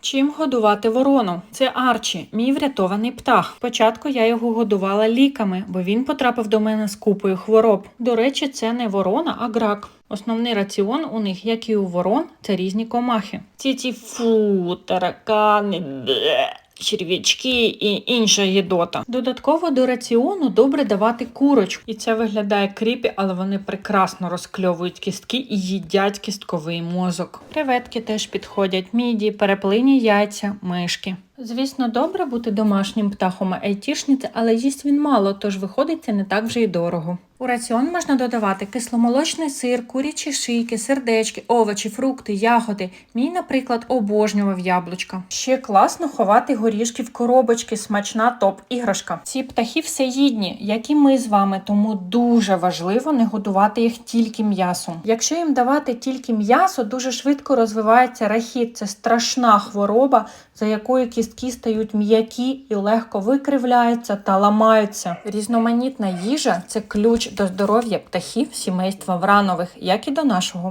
Чим годувати ворону? Це Арчі, мій врятований птах. Спочатку я його годувала ліками, бо він потрапив до мене з купою хвороб. До речі, це не ворона, а грак. Основний раціон у них, як і у ворон, це різні комахи. Ці ці фу, таракани, бле, черв'ячки і інша їдота. Додатково до раціону добре давати курочку. І це виглядає кріпі, але вони прекрасно розкльовують кістки і їдять кістковий мозок. Креветки теж підходять, міді, переплині яйця, мишки. Звісно, добре бути домашнім птахом айтішниці, але їсть він мало, тож виходить це не так вже й дорого. У раціон можна додавати кисломолочний сир, курячі шийки, сердечки, овочі, фрукти, ягоди. Мій, наприклад, обожнював яблучка. Ще класно ховати горішки в коробочки, смачна топ-іграшка. Ці птахи всеїдні, як і ми з вами, тому дуже важливо не годувати їх тільки м'ясом. Якщо їм давати тільки м'ясо, дуже швидко розвивається рахіт. Це страшна хвороба, за якою кістки стають м'які і легко викривляються та ламаються. Різноманітна їжа це ключ до здоров'я птахів сімейства вранових, як і до нашого.